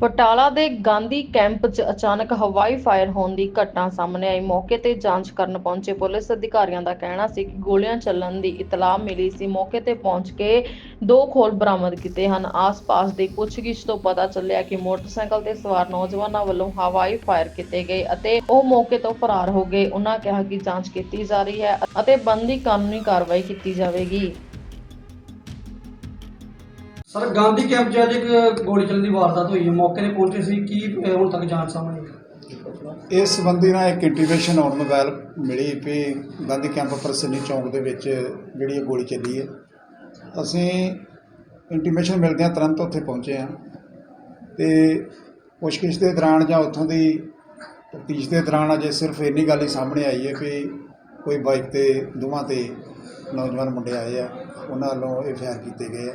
ਬਟਾਲਾ ਦੇ ਗਾਂਧੀ ਕੈਂਪ 'ਚ ਅਚਾਨਕ ਹਵਾਈ ਫਾਇਰ ਹੋਣ ਦੀ ਘਟਨਾ ਸਾਹਮਣੇ ਆਈ। ਮੌਕੇ ਤੇ ਜਾਂਚ ਕਰਨ ਪਹੁੰਚੇ ਪੁਲਿਸ ਅਧਿਕਾਰੀਆਂ ਦਾ ਕਹਿਣਾ ਸੀ ਕਿ ਗੋਲੀਆਂ ਚੱਲਣ ਦੀ ਇਤਲਾਹ ਮਿਲੀ ਸੀ। ਮੌਕੇ ਤੇ ਪਹੁੰਚ ਕੇ ਦੋ ਖੋਲ ਬਰਾਮਦ ਕੀਤੇ ਹਨ। ਆਸ-ਪਾਸ ਦੀ ਪੁੱਛਗਿੱਛ ਤੋਂ ਪਤਾ ਚੱਲਿਆ ਕਿ ਮੋਟਰਸਾਈਕਲ ਤੇ ਸਵਾਰ ਨੌਜਵਾਨਾਂ ਵੱਲੋਂ ਹਵਾਈ ਫਾਇਰ ਕੀਤੇ ਗਏ ਅਤੇ ਉਹ ਮੌਕੇ ਤੋਂ ਫਰਾਰ ਹੋ ਗਏ। ਉਹਨਾਂ ਕਿਹਾ ਕਿ ਜਾਂਚ ਕੀਤੀ ਜਾ ਰਹੀ ਹੈ ਅਤੇ ਬੰਦੀ ਕਾਨੂੰਨੀ ਕਾਰਵਾਈ ਕੀਤੀ ਜਾਵੇਗੀ। ਸਰ ਗਾਂਧੀ ਕੈਂਪ 'ਚ ਅੱਜ ਇੱਕ ਗੋਲੀ ਚੱਲਣ ਦੀ ਵਾਰਦਾਤ ਹੋਈ ਹੈ। ਮੌਕੇ ਤੇ ਪਹੁੰਚੇ ਸੀ ਕੀ ਅਹ, ਹੁਣ ਤੱਕ ਜਾਂਚ ਸਾਹਮਣੇ ਆਈ? ਇਸ ਸੰਬੰਧੀ ਨਾਲ ਇੱਕ ਇੰਟੀਮੇਸ਼ਨ ਆਉਣ ਮੋਬਾਈਲ ਮਿਲੀ ਵੀ ਗਾਂਧੀ ਕੈਂਪ ਪ੍ਰਸੰਨੀ ਚੌਂਕ ਦੇ ਵਿੱਚ ਜਿਹੜੀ ਇਹ ਗੋਲੀ ਚੱਲੀ ਹੈ। ਅਸੀਂ ਇੰਟੀਮੇਸ਼ਨ ਮਿਲਦਿਆਂ ਤੁਰੰਤ ਉੱਥੇ ਪਹੁੰਚੇ ਹਾਂ ਤੇ ਪੁੱਛਗਿੱਛ ਦੇ ਦੌਰਾਨ ਜਾਂ ਉੱਥੋਂ ਦੀ ਤਫਤੀਸ਼ ਦੇ ਦੌਰਾਨ ਅਜੇ ਸਿਰਫ ਇੰਨੀ ਗੱਲ ਹੀ ਸਾਹਮਣੇ ਆਈ ਹੈ ਵੀ ਕੋਈ ਬਾਈਕ ਤੇ ਦੋਵਾਂ ਤੇ ਨੌਜਵਾਨ ਮੁੰਡੇ ਆਏ ਆ। ਉਹਨਾਂ ਵੱਲੋਂ ਇਹ ਫਾਇਰ ਕੀਤੇ ਗਏ ਆ।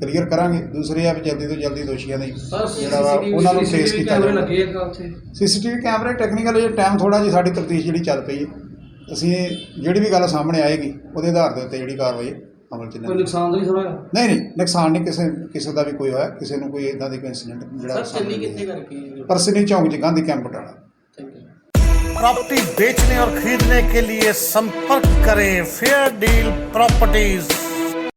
ਕਲੀਅਰ ਕਰਾਂਗੇ ਦੂਸਰੇ ਆ ਵੀ ਜਲਦੀ ਤੋਂ ਜਲਦੀ ਦੋਸ਼ੀਆਂ ਦੀ ਸਰ ਜਿਹੜਾ ਵਾ ਉਹਨਾਂ ਨੂੰ ਫੇਸ ਕੀਤਾ ਕੈਮਰੇ ਜਾਵੇ ਲੱਗੇ ਆ ਉੱਥੇ ਸੀਸੀਟੀਵੀ ਕੈਮਰੇ ਟੈਕਨੀਕਲ ਜੇ ਟਾਈਮ ਥੋੜਾ ਜਿਹਾ ਸਾਡੀ ਤਫਤੀਸ਼ ਜਿਹੜੀ ਚੱਲ ਪਈ ਹੈ ਅਸੀਂ ਜਿਹੜੀ ਵੀ ਗੱਲ ਸਾਹਮਣੇ ਆਏਗੀ ਉਹਦੇ ਆਧਾਰ ਦੇ ਉੱਤੇ ਜਿਹੜੀ ਕਾਰਵਾਈ ਅਮਲ ਚ ਕੋਈ ਲਿਆਂਦੀ ਨੁਕਸਾਨ ਤਾਂ ਨਹੀਂ ਸਰ ਹੋਇਆ ਨਹੀਂ ਨਹੀਂ ਨੁਕਸਾਨ ਨਹੀਂ ਕਿਸੇ ਕਿਸੇ ਦਾ ਵੀ ਕੋਈ ਹੋਇਆ ਕਿਸੇ ਨੂੰ ਕੋਈ ਇਦਾਂ ਦੀ ਕੋਈ ਇਨਸੀਡੈਂਟ ਜਿਹੜਾ ਸਰ ਚੱਲੀ ਸਾਹਮਣੇ ਕਿੱਥੇ ਆਇਆ। ਕਰਕੇ ਪਰਸਨੀ ਚੌਂਕ ਚ Gandhi camp Batala thank you property बेचने और खरीदने के लिए संपर्क करें फेयर डील प्रॉपर्टीज